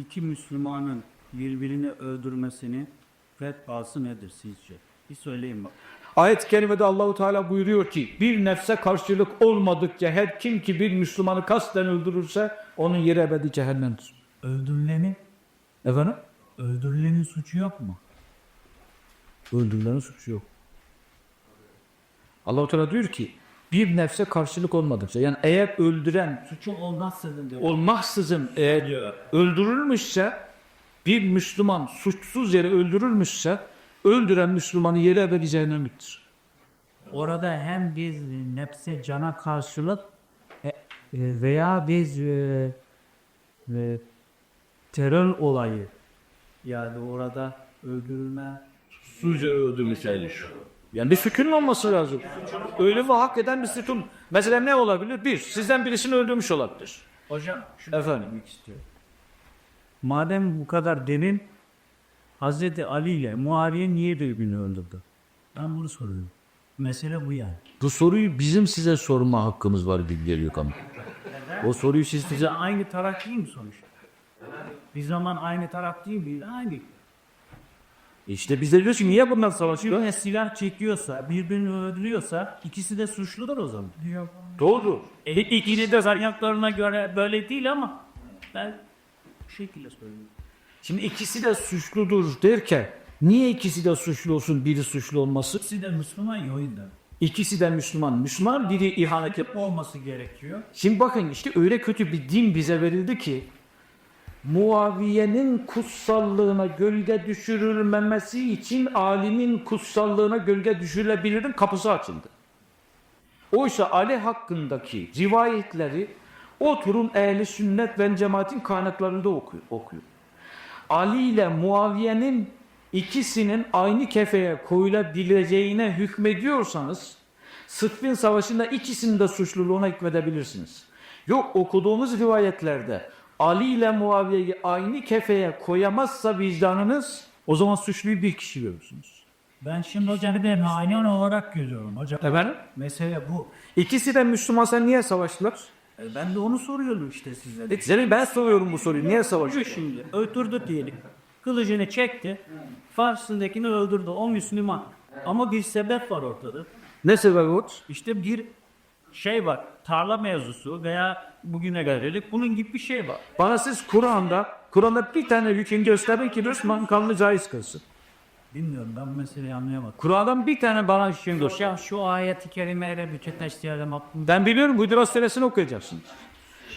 iki Müslümanın birbirini öldürmesini fetvası nedir sizce? Bir söyleyin bak. Ayet-i kerimede Allahu Teala buyuruyor ki bir nefse karşılık olmadıkça her kim ki bir Müslümanı kasten öldürürse onun yeri ebedi cehennemdir. Öldürülenin, Efendim? öldürülenin suçu yok mu? Öldürülenin suçu yok. Allahu Teala diyor ki bir nefse karşılık olmadıkça yani eğer öldüren Suçu olmazsın diyor. olmaksızın eğer öldürülmüşse bir Müslüman suçsuz yere öldürülmüşse öldüren Müslümanın yeri ebedi cehennemliktir. Orada hem biz nefse cana karşılık e, e, veya biz e, e, terör olayı yani orada öldürülme Suçsuz yere öldürmüşseydi şu. Yani bir sükunun olması lazım. Ölümü hak eden bir sütun. Mesela ne olabilir? Bir, sizden birisini öldürmüş olabilir. Hocam şunu Efendim? demek istiyorum. Madem bu kadar derin Hazreti Ali ile Muaviye niye birbirini öldürdü? Ben bunu soruyorum. Mesele bu yani. Bu soruyu bizim size sorma hakkımız var gibi geliyor ama. O soruyu siz bize aynı taraf değil mi sonuçta? Bir zaman aynı taraf değil mi? Aynı. İşte bize diyor ki niye bunlar savaşıyor? Çünkü silah çekiyorsa, birbirini öldürüyorsa ikisi de suçludur o zaman. Doğru. E, ikili de zanyaklarına göre böyle değil ama ben bu şekilde söylüyorum. Şimdi ikisi de suçludur derken niye ikisi de suçlu olsun biri suçlu olması? İkisi de Müslüman ya yüzden. İkisi de Müslüman. Müslüman biri ihanet yap. Olması gerekiyor. Şimdi bakın işte öyle kötü bir din bize verildi ki Muaviye'nin kutsallığına gölge düşürülmemesi için alimin kutsallığına gölge düşürülebilirin kapısı açıldı. Oysa Ali hakkındaki rivayetleri oturun ehli sünnet ve cemaatin kaynaklarında okuyor. okuyor. Ali ile Muaviye'nin ikisinin aynı kefeye koyulabileceğine hükmediyorsanız Sıffin Savaşı'nda ikisinin de suçluluğuna hükmedebilirsiniz. Yok okuduğumuz rivayetlerde Ali ile Muaviye'yi aynı kefeye koyamazsa vicdanınız o zaman suçluyu bir kişi görürsünüz. Ben şimdi hocam bir aynen olarak görüyorum hocam. Efendim? Mesele bu. İkisi de Müslüman sen niye savaştılar? E, Ben de onu soruyorum işte size. de. Size ben soruyorum bu soruyu. Niye savaştılar? Şimdi öldürdü diyelim. Kılıcını çekti. Farsındakini öldürdü. O Müslüman. Ama bir sebep var ortada. Ne sebebi o? İşte bir şey var. Tarla mevzusu veya bugüne gelelik bunun gibi bir şey var. Bana siz Kur'an'da Kur'an'da bir tane hüküm gösterin ki Müslüman kanlı caiz kılsın. Bilmiyorum ben bu meseleyi anlayamadım. Kur'an'dan bir tane bana hüküm göster. Ya şu ayeti kerimeyle bütünleştirelim. Ben biliyorum Hucurat suresini okuyacaksınız.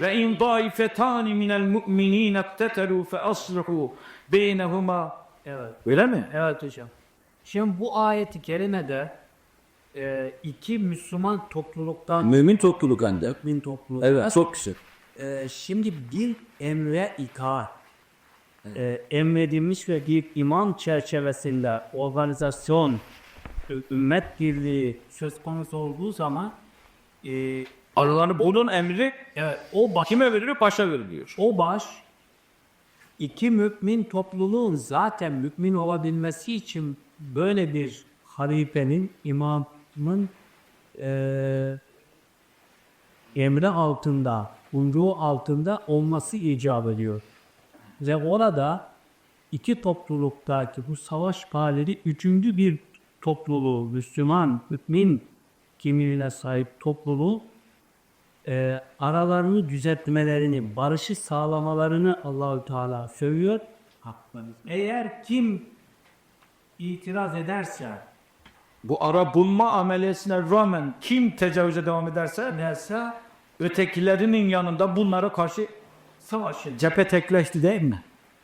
Ve in daifetani minel mu'minin ektetelu fe aslihu beynehuma. Evet. Öyle mi? Evet hocam. Şimdi bu ayeti kerimede e, iki Müslüman topluluktan Mümin topluluk ancak. bin topluluk. Evet çok güzel. E, şimdi bir emre itaat e, emredilmiş ve bir iman çerçevesinde organizasyon, ümmet birliği söz konusu olduğu zaman e, Aralarını bunun emri evet, o baş, kime veriliyor? Paşa veriliyor. o baş iki mümin topluluğun zaten mümin olabilmesi için böyle bir halifenin, imamın eee emri altında, buyruğu altında olması icap ediyor. Ve orada iki topluluktaki bu savaş halleri üçüncü bir topluluğu, Müslüman, mümin kimliğine sahip topluluğu e, aralarını düzeltmelerini, barışı sağlamalarını Allahü Teala söylüyor. Eğer kim itiraz ederse, Bu ara bulma ameliyesine rağmen kim tecavüze devam ederse derse ötekilerinin yanında bunlara karşı savaşın. cephe tekleşti değil mi?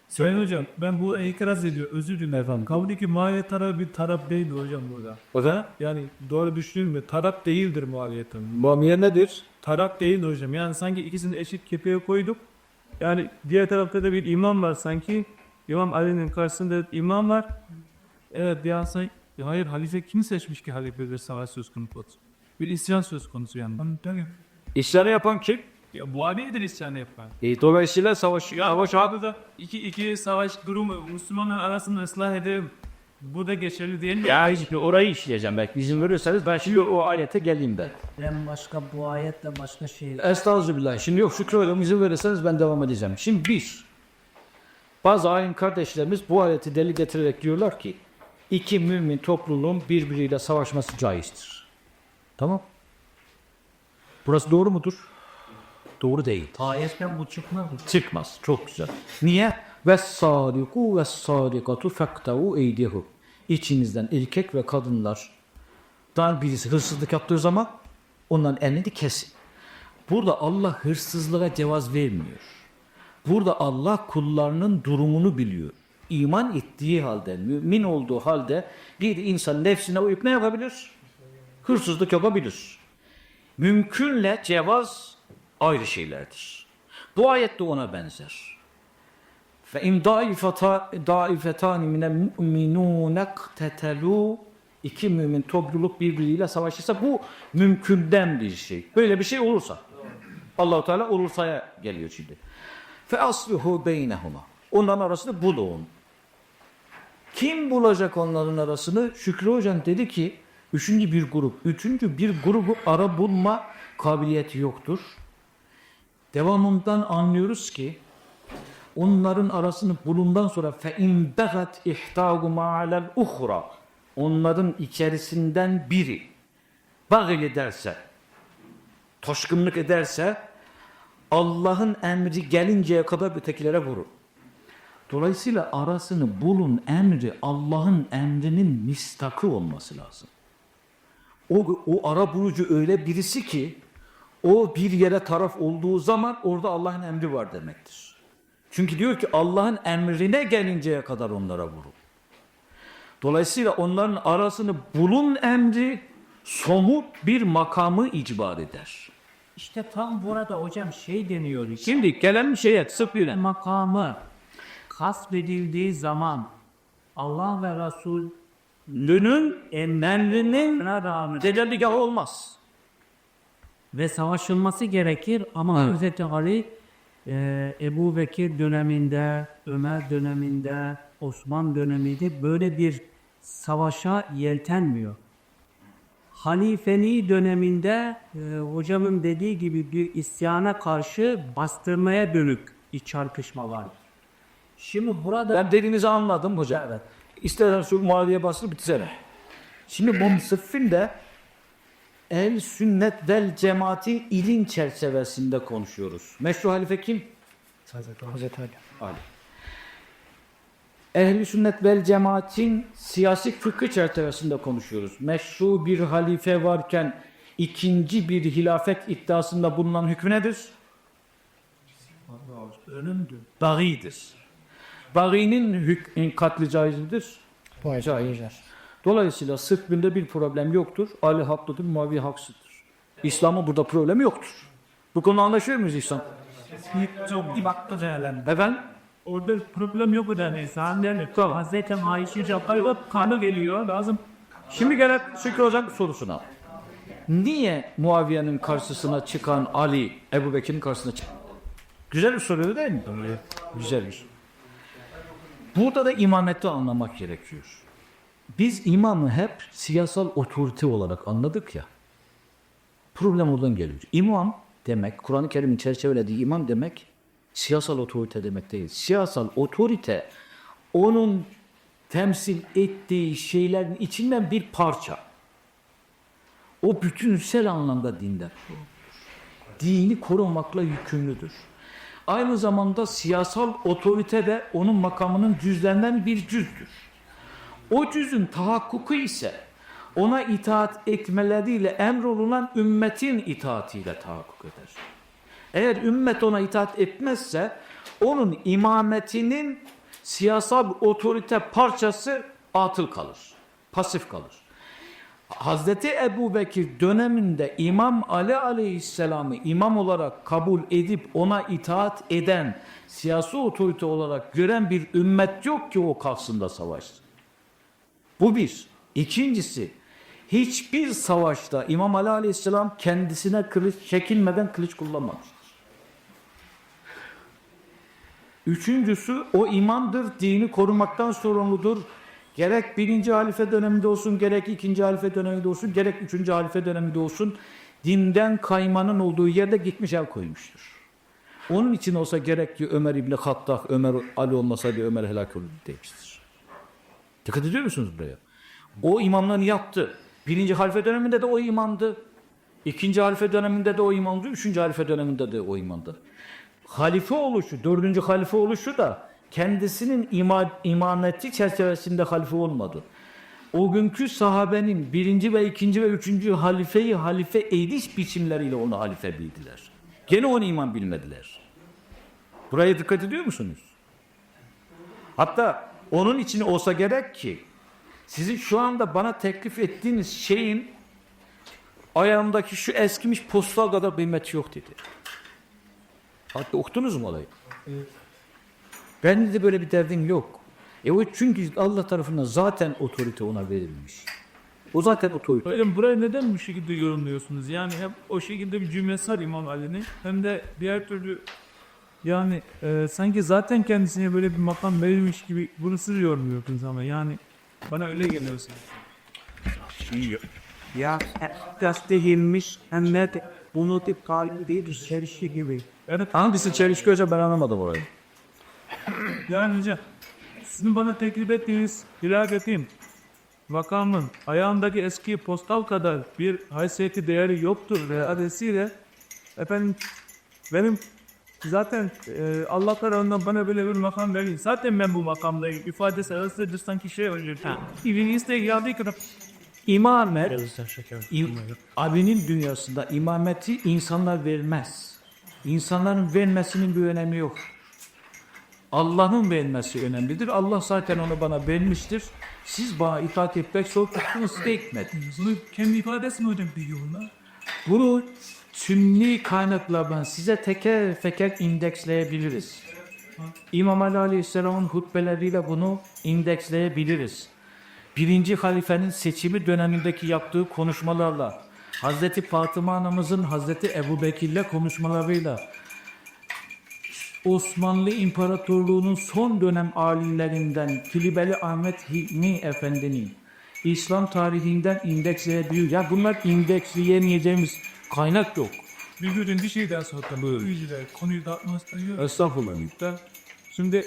Sayın hocam ben bu itiraz ediyor. Özür dilerim efendim. Kabul ki muhalefet tarafı bir taraf değildir hocam burada. O da Yani doğru düşünür mü? Taraf değildir muhalefetin. Muamiye nedir? Taraf değildir hocam. Yani sanki ikisini eşit kefeye koyduk. Yani diğer tarafta da bir imam var sanki. İmam Ali'nin karşısında imam var. Evet an Ya hayır halife kim seçmiş ki halife bir savaş söz konusu olsun? Bir isyan söz konusu yani. İşleri yapan kim? Ya bu nedir isyanı yapan? E, dolayısıyla savaş, ya, savaş Abi da iki, iki savaş durumu Müslümanlar arasında ıslah edelim. Bu da geçerli değil mi? Ya işte orayı işleyeceğim belki izin verirseniz ben şimdi o ayete geleyim ben. Ben başka bu ayetle başka şey Estağfirullah. Şimdi yok Şükrü Hocam izin verirseniz ben devam edeceğim. Şimdi bir, Bazı ayin kardeşlerimiz bu ayeti deli getirerek diyorlar ki iki mümin topluluğun birbiriyle savaşması caizdir. Tamam. Burası doğru mudur? Doğru değil. Ayetten bu çıkmaz. Çıkmaz. Çok güzel. Niye? Ve sadiku ve sadikatu fektavu eydihum. İçinizden erkek ve kadınlar dan birisi hırsızlık yaptığı zaman onların elini kesin. Burada Allah hırsızlığa cevaz vermiyor. Burada Allah kullarının durumunu biliyor. İman ettiği halde, mümin olduğu halde bir insan nefsine uyup ne yapabilir? Hırsızlık yapabilir. Mümkünle cevaz ayrı şeylerdir. Bu ayet de ona benzer. Fe in daifetan minel mu'minun iqtetelu iki mümin topluluk birbiriyle savaşırsa bu mümkünden bir şey. Böyle bir şey olursa Allahu Teala olursaya geliyor şimdi. Fe asluhu beynehuma. Onların arasını bulun. Kim bulacak onların arasını? Şükrü Hocam dedi ki üçüncü bir grup. Üçüncü bir grubu ara bulma kabiliyeti yoktur. Devamından anlıyoruz ki onların arasını bulundan sonra fe in begat ihtaguma alel uhra onların içerisinden biri bagil ederse taşkınlık ederse Allah'ın emri gelinceye kadar ötekilere vurur. Dolayısıyla arasını bulun emri Allah'ın emrinin mistakı olması lazım. O, o ara bulucu öyle birisi ki o bir yere taraf olduğu zaman orada Allah'ın emri var demektir. Çünkü diyor ki Allah'ın emrine gelinceye kadar onlara vurun. Dolayısıyla onların arasını bulun emri somut bir makamı icbar eder. İşte tam burada hocam şey deniyor. Şimdi Şimdi gelen şeye sıfıra. makamı kasbedildiği zaman Allah ve Resul Lünün emrinin rağmen tecelligahı olmaz. ve savaşılması gerekir ama Evet. Hz. Ali e, Ebu Bekir döneminde, Ömer döneminde, Osman döneminde böyle bir savaşa yeltenmiyor. Halifeliği döneminde e, hocamın dediği gibi bir isyana karşı bastırmaya dönük iç çarpışma var. Şimdi burada Ben dediğinizi anladım hocam. Evet. İstersen şu Muaviye basını bitirsene. Şimdi bu sıffin de el sünnet vel cemaatin ilim çerçevesinde konuşuyoruz. Meşru halife kim? Hazreti Ali. Ali. Ehli sünnet vel cemaatin siyasi fıkıh çerçevesinde konuşuyoruz. Meşru bir halife varken ikinci bir hilafet iddiasında bulunan hükmü nedir? önümdü. Bagidir. Baginin hük katli caizdir. Caizdir. Dolayısıyla sıfbinde bir problem yoktur. Ali haklıdır, Muaviye haksızdır. İslam'ın burada problemi yoktur. Bu konuda anlaşıyor muyuz İslam? Çok değerlendir. Efendim? Orada problem yok yani. Sahneler tamam. Hazreti Ayşe Cabbar'ı kanı geliyor lazım. Şimdi gelen Şükrü Hocam sorusuna. Niye Muaviye'nin karşısına çıkan Ali, Ebu Bekir'in karşısına çıktı? Güzel bir soru değil mi? Güzel bir soru. Burada da imameti anlamak gerekiyor. Biz imamı hep siyasal otorite olarak anladık ya. Problem oradan geliyor. İmam demek, Kur'an-ı Kerim'in çerçevelediği imam demek, siyasal otorite demek değil. Siyasal otorite, onun temsil ettiği şeylerin içinden bir parça. O bütünsel anlamda dinden. Dini korumakla yükümlüdür. Aynı zamanda siyasal otorite de onun makamının cüzlerinden bir cüzdür. O cüzün tahakkuku ise ona itaat etmeleriyle emrolunan ümmetin itaatiyle tahakkuk eder. Eğer ümmet ona itaat etmezse onun imametinin siyasal otorite parçası atıl kalır. Pasif kalır. Hazreti Ebu Bekir döneminde İmam Ali Aleyhisselam'ı imam olarak kabul edip ona itaat eden, siyasi otorite olarak gören bir ümmet yok ki o karşısında savaşsın. Bu bir. İkincisi, hiçbir savaşta İmam Ali Aleyhisselam kendisine kılıç çekilmeden kılıç kullanmamıştır. Üçüncüsü, o imamdır, dini korumaktan sorumludur. Gerek birinci halife döneminde olsun, gerek ikinci halife döneminde olsun, gerek üçüncü halife döneminde olsun, dinden kaymanın olduğu yerde gitmiş el koymuştur. Onun için olsa gerek ki Ömer İbni Hattab, Ömer Ali olmasaydı Ömer helak olurdu demiştir. Dikkat ediyor musunuz buraya? O imamlarını yaptı. Birinci halife döneminde de o imamdı. İkinci halife döneminde de o imamdı. Üçüncü halife döneminde de o imamdı. Halife oluşu, dördüncü halife oluşu da kendisinin ima, imaneti çerçevesinde halife olmadı. O günkü sahabenin birinci ve ikinci ve üçüncü halifeyi halife eğiliş biçimleriyle onu halife bildiler. Gene onu iman bilmediler. Buraya dikkat ediyor musunuz? Hatta onun için olsa gerek ki sizin şu anda bana teklif ettiğiniz şeyin ayağımdaki şu eskimiş postal kadar kıymeti yok dedi. Hatta okudunuz mu olayı? Ben de böyle bir derdim yok. E o çünkü Allah tarafından zaten otorite ona verilmiş. O zaten otorite. Hocam burayı neden bu şekilde yorumluyorsunuz? Yani hem o şekilde bir cümlesi var İmam Ali'nin hem de diğer türlü yani e, sanki zaten kendisine böyle bir makam verilmiş gibi bunu siz yorumluyorsunuz ama yani bana öyle geliyor sanki. Ya gazetehilmiş hem de bunu tip kalbi değil içerişi gibi. Evet Hangisi çelişki hocam ben anlamadım orayı. Yani hocam sizin bana teklif ettiğiniz hilafetin makamın ayağındaki eski postal kadar bir haysiyeti değeri yoktur ve adresiyle efendim benim zaten e, Allah tarafından bana böyle bir makam verin. Zaten ben bu makamdayım. İfadesi arasıdır sanki şey oluyor. İlginiz de geldiği kadar. İmamet, im- abinin dünyasında imameti insanlar vermez. İnsanların vermesinin bir önemi yok. Allah'ın vermesi önemlidir. Allah zaten onu bana vermiştir. Siz bana itaat etmek zorundasınız etmediniz. Bunu kendi ifadesi mi hocam diyor onlar? Bunu sünni kaynaklardan size teker teker indeksleyebiliriz. İmam Ali Aleyhisselam'ın hutbeleriyle bunu indeksleyebiliriz. Birinci halifenin seçimi dönemindeki yaptığı konuşmalarla, Hazreti Fatıma anamızın Hazreti Ebu Bekir'le konuşmalarıyla, Osmanlı İmparatorluğu'nun son dönem alimlerinden Kilibeli Ahmet Hilmi Efendi'nin İslam tarihinden indeksleyebiliyor. Ya bunlar indeksleyemeyeceğimiz kaynak yok. Bir gün bir şey daha soracağım. Buyurun. Konuyu dağıtmak istiyor. Estağfurullah. Da, Şimdi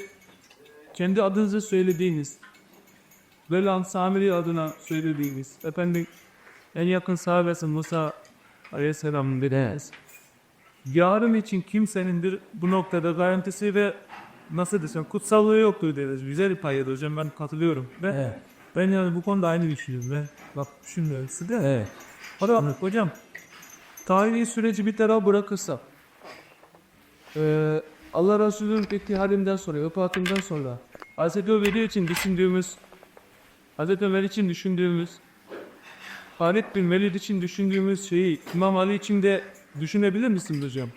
kendi adınızı söylediğiniz Velan Samiri adına söylediğiniz efendim en yakın sahabesi Musa Aleyhisselam'ın dediniz. Yarın için kimsenin bir bu noktada garantisi ve nasıl desem kutsallığı yoktur deriz. Güzel bir payıydı hocam ben katılıyorum. Ve Evet. ben yani bu konuda aynı düşünüyorum. Ve bak düşünmüyorum size de. Evet. Hocam, hocam tarihi süreci bir tarafa bırakırsak eee Allah Resulü'nün ittihadından sonra, vefatından sonra Hz. Ömer için düşündüğümüz Hz. Ömer için düşündüğümüz Halid bin Velid için düşündüğümüz şeyi İmam Ali için de düşünebilir misiniz hocam?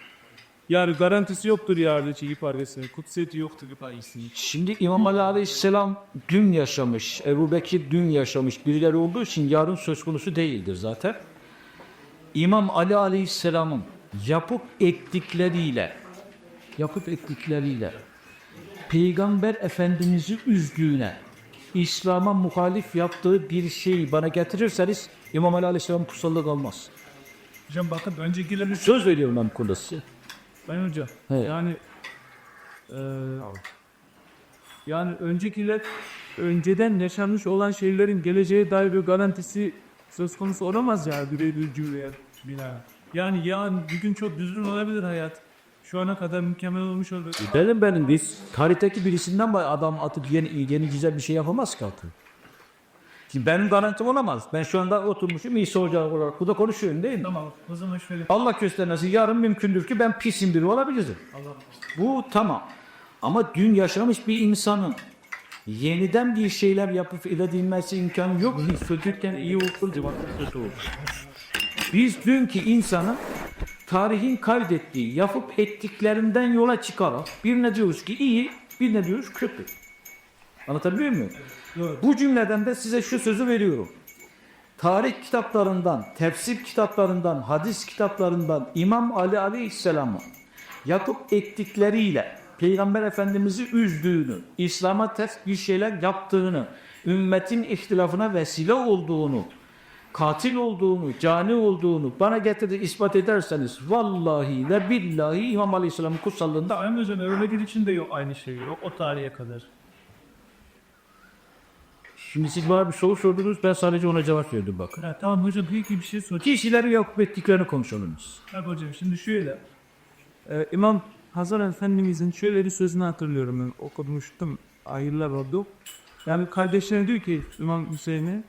Yani garantisi yoktur yarın için ifadesinin. Kutsiyeti yoktur ifadesinin. Şimdi İmam Ali Aleyhisselam dün yaşamış, Ebu Bekir dün yaşamış birileri olduğu için yarın söz konusu değildir zaten. İmam Ali Aleyhisselam'ın yapıp ettikleriyle, yapıp ettikleriyle Peygamber Efendimiz'i üzdüğüne, İslam'a muhalif yaptığı bir şeyi bana getirirseniz İmam Ali Aleyhisselam kutsallık almaz. Hocam bakın öncekilerin Söz veriyorum ben bu konuda size. Ben hocam. Evet. Yani eee, yani öncekiler önceden yaşanmış olan şeylerin geleceğe dair bir garantisi söz konusu olamaz ya bir cümleye bina. Yani yarın bir gün çok düzgün olabilir hayat. Şu ana kadar mükemmel olmuş olabilir. Benim benim biz tarihteki birisinden adam atıp yeni, yeni güzel bir şey yapamaz ki atıp. Şimdi benim garantim olamaz. Ben şu anda oturmuşum İsa Hoca olarak burada konuşuyorum değil mi? Tamam o zaman şöyle. Allah göstermesin yarın mümkündür ki ben pisim biri olabilirim. Allah Bu tamam. Ama dün yaşamış bir insanın yeniden bir şeyler yapıp iledilmesi imkanı yok ki. Çocukken iyi kötü olur. Biz dünkü insanın tarihin kaydettiği, yapıp ettiklerinden yola çıkarak birine diyoruz ki iyi, birine diyoruz kötü. Anlatabiliyor muyum? Evet. Bu cümleden de size şu sözü veriyorum. Tarih kitaplarından, tefsir kitaplarından, hadis kitaplarından İmam Ali Aleyhisselam'ın yapıp ettikleriyle Peygamber Efendimiz'i üzdüğünü, İslam'a ters bir şeyler yaptığını, ümmetin ihtilafına vesile olduğunu katil olduğunu, cani olduğunu bana getirdi ispat ederseniz vallahi ve billahi İmam Aleyhisselam'ın kutsallığında Tamam hocam Ömer için de yok aynı şey yok o tarihe kadar. Şimdi siz bana bir soru sordunuz ben sadece ona cevap verdim bakın. Ha, tamam hocam peki bir şey sorayım. Kişileri yok ettiklerini konuşalım biz. Bak hocam şimdi şöyle. Ee, İmam Hazar Efendimizin şöyle bir sözünü hatırlıyorum ben okumuştum. Ayırlar oldu. Yani kardeşlerine diyor ki İmam Hüseyin'e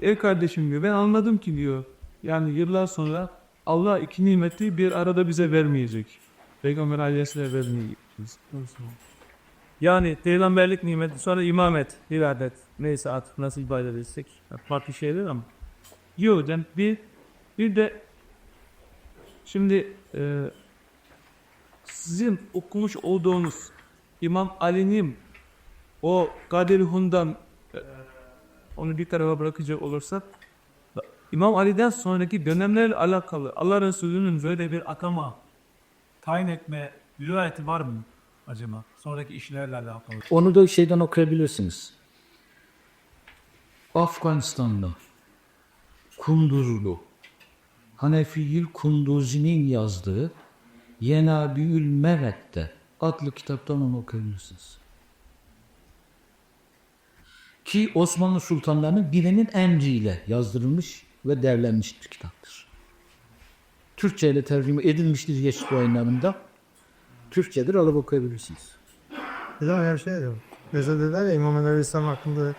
Ey kardeşim diyor ben anladım ki diyor. Yani yıllar sonra Allah iki nimeti bir arada bize vermeyecek. Peygamber Aleyhisselam vermeyecek. Yani peygamberlik nimeti sonra imamet, iradet neyse artık nasıl ifade etsek farklı şeyler ama. Hocam bir bir de şimdi e, sizin okumuş olduğunuz İmam Ali'nin o Kadir Hun'dan e, onu bir tarafa bırakacak olursak İmam Ali'den sonraki dönemlerle alakalı Allah Resulü'nün böyle bir atama tayin etme rivayeti var mı acaba? Sonraki işlerle alakalı. Onu da şeyden okuyabilirsiniz. Afganistan'da Kunduzlu Hanefiyül Kunduzi'nin yazdığı Yenabiül Mevet'te adlı kitaptan onu okuyabilirsiniz. Ki Osmanlı sultanlarının birinin emriyle yazdırılmış ve derlenmiş bir kitaptır. Türkçe ile tercüme edilmiştir Yeşil yayınlarında. Türkçedir alıp okuyabilirsiniz. Bir daha her şey diyor. Mesela dediler ya İmam Aleyhisselam hakkında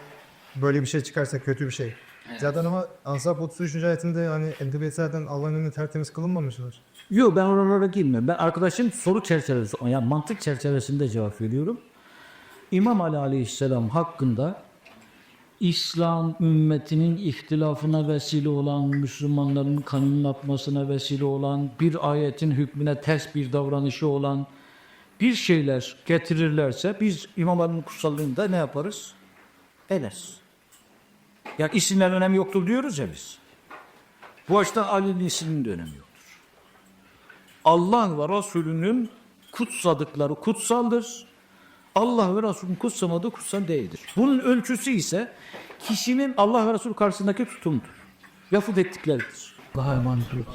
böyle bir şey çıkarsa kötü bir şey. Zaten ama Ansab 33. ayetinde hani edebiyatlardan Allah'ın önünde tertemiz kılınmamışlar. Yok ben oralara girmiyorum. Ben arkadaşın soru çerçevesi, yani mantık çerçevesinde cevap veriyorum. İmam Ali Aleyhisselam hakkında İslam ümmetinin ihtilafına vesile olan, Müslümanların kanının atmasına vesile olan, bir ayetin hükmüne ters bir davranışı olan bir şeyler getirirlerse biz İmam Ali'nin kutsallığında ne yaparız? Eleriz. Yani isimlerin önemi yoktur diyoruz ya biz. Bu açıdan Ali'nin isminin de önemi yok. Allah ve Resulünün kutsadıkları kutsaldır. Allah ve Resulünün kutsamadığı kutsal değildir. Bunun ölçüsü ise kişinin Allah ve Resul karşısındaki tutumdur. Lafı ettikleridir. Allah'a emanet olun.